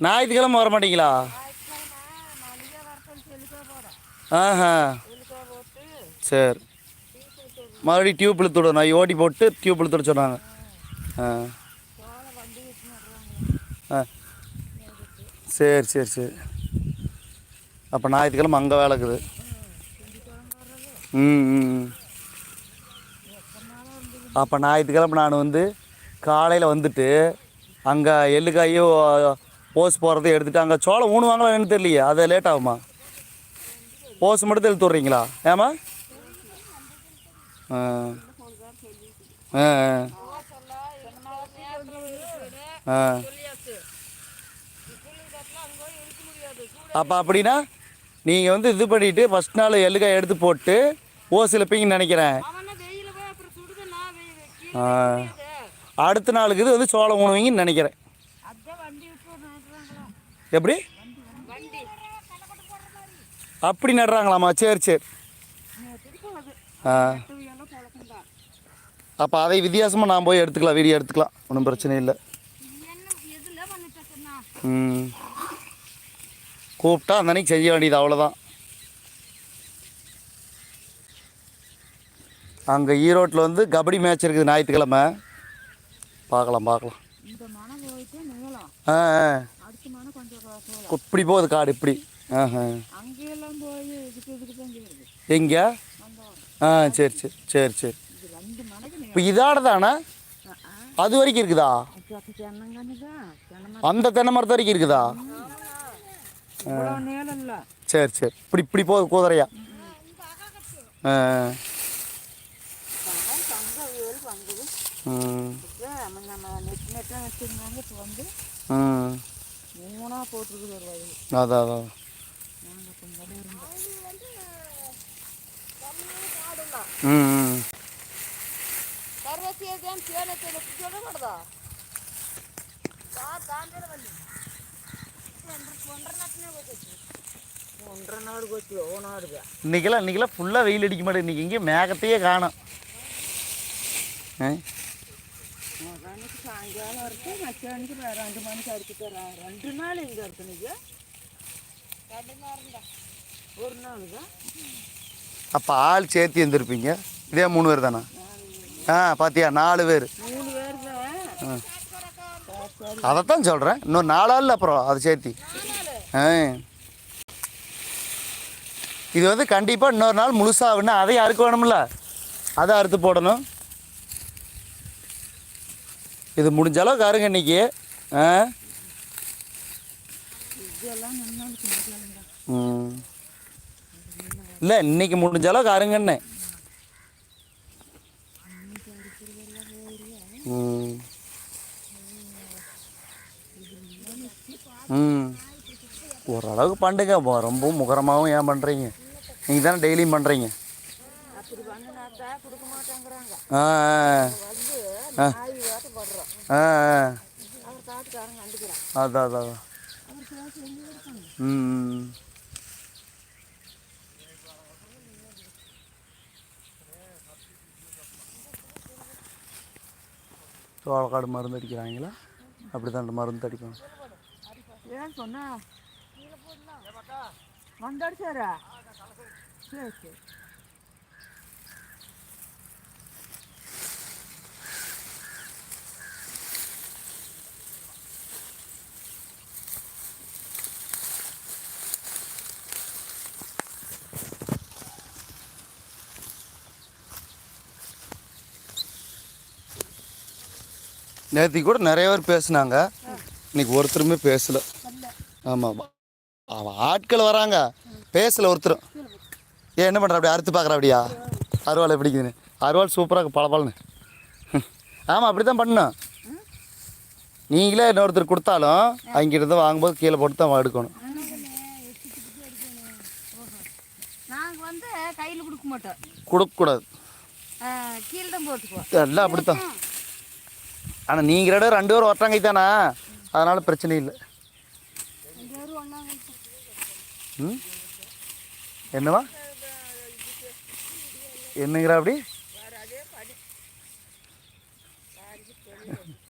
ஞாயிற்றுக்கிழமை வர மாட்டீங்களா ஆஹா. சரி. மறுபடியும் டியூப் இழுத்து நான் ஓட்டி போட்டு டியூப் இழுத்து விட சொன்னாங்க. ஆ. ஆ. சரி சரி சரி. அப்போ ஞாயிற்றுக்கிழமை அங்கே வேலை இருக்குது. ம் ம் ம். அப்போ ஞாயிற்றுக்கிழமை நான் வந்து காலையில் வந்துட்டு அங்கே எள்ளுக்காயும் ஓஸ் போகிறத எடுத்துட்டு அங்கே சோளம் ஊணுவாங்களா என்னன்னு தெரியலையே அது லேட் ஆகுமா? ஓஸ் மட்டும் இழுத்து விட்றீங்களா? ஏமா ஆ. ஆ ஆ. அப்போ அப்படின்னா நீங்கள் வந்து இது பண்ணிவிட்டு ஃபஸ்ட் நாள் எள்ளுக்காய் எடுத்து போட்டு ஓஸ் இழுப்பீங்கன்னு நினைக்கிறேன். ஆ. அடுத்த நாளுக்கு இது வந்து சோளம் உணவிங்கன்னு நினைக்கிறேன். எப்படி? அப்படி நடுறாங்களாம்மா. சரி சரி. ஆ. அப்போ அதை வித்தியாசமாக நான் போய் எடுத்துக்கலாம் வீடியோ எடுத்துக்கலாம். ஒன்றும் பிரச்சனை இல்லை. ம். கூப்பிட்டா அந்த அன்னைக்கு செய்ய வேண்டியது அவ்வளோதான் அங்கே ஈரோட்டில் வந்து கபடி மேட்ச் இருக்குது ஞாயிற்றுக்கிழமை. பார்க்கலாம் பார்க்கலாம். ஆ இப்படி போகுது காடு இப்படி. எங்கே ஆ. சரி சரி சரி சரி. இப்போ இதோட தானே அது வரைக்கும் இருக்குதா? அந்த தென்னை மரத்து வரைக்கும் இருக்குதா? சரி சரி. இப்படி இப்படி போகுது குதிரையா. ஆ ம். நம்ம நெட் நெட்டாக வச்சுருந்தாங்க இப்போ வந்து மூணாக போட்டிருக்குது ஒரு வயது. அதான் அதான் ம் இன்னைக்கெல்லாம் இன்னைக்கெல்லாம் ஃபுல்லாக வெயில் அடிக்க மாட்டேங்குது. இன்றைக்கி எங்கேயும் மேகத்தையே காணும். ஆ அன்னைக்கு சாயங்காலம் வரைக்கும் மத்தியானத்துக்கு வேறு ரெண்டு மணிக்கு அடிச்சு தரேன் ரெண்டு நாள் இங்கே இருக்கு ரெண்டு நாள் ஒரு நாள் தான் அப்போ ஆள் சேர்த்து இருந்திருப்பீங்க இதே மூணு பேர் தானா? ஆ பாத்தியா? நாலு பேர். மூணு பேர் தான் அதைத்தான் சொல்கிறேன் இன்னும் நாலாள் அப்புறம் அதை சேர்த்தி. ஆ. இது வந்து கண்டிப்பாக இன்னொரு நாள் முழுசாகுன்னா அதை அறுக்க வேணும்ல? அதை அறுத்து போடணும். இது முடிஞ்ச அளவுக்கு அருங்க இன்னைக்கு. ஆ? இல்லை இன்னைக்கு முடிஞ்ச அளவுக்கு அருங்கண்ணே ம். ம். ஓரளவுக்கு பண்ணுங்க. போ- ரொம்பவும் முகரமாகவும் ஏன் பண்ணுறீங்க நீங்கள் தானே டெய்லியும் பண்ணுறீங்க ஆ ஆ. ஆ ஆ. அதான் அதான் ம் சோளக்காடு மருந்து அடிக்கிறாங்களா? அப்படி தான் மருந்து அடிக்கணும் ஏன் சொன்னா? சார் சரி சரி. நேற்றுக்கு கூட நிறைய பேர் பேசுனாங்க. இன்னைக்கு ஒருத்தருமே பேசல. ஆமாம் அவன் ஆட்கள் வராங்க. பேசல ஒருத்தரும். ஏன் என்ன பண்ணுற அப்படி அறுத்து பார்க்குற அப்படியா? அருவாள் எப்படிக்குதுன்னு அருவாள் சூப்பராக பல பலன்னு ஆமாம் அப்படி தான் பண்ணணும். நீங்களே இன்னொருத்தர் கொடுத்தாலும் அங்கிருந்து வாங்கும்போது கீழே போட்டு தான் எடுக்கணும் கொடுக்கக்கூடாது. எல்லாம் அப்படித்தான். ஆனால் நீங்கள் ரெண்டு ரெண்டு பேரும் ஒருத்தாங்க தானே? அதனால் பிரச்சனை இல்லை. ம்? என்னவா? என்னங்கிற அப்படி?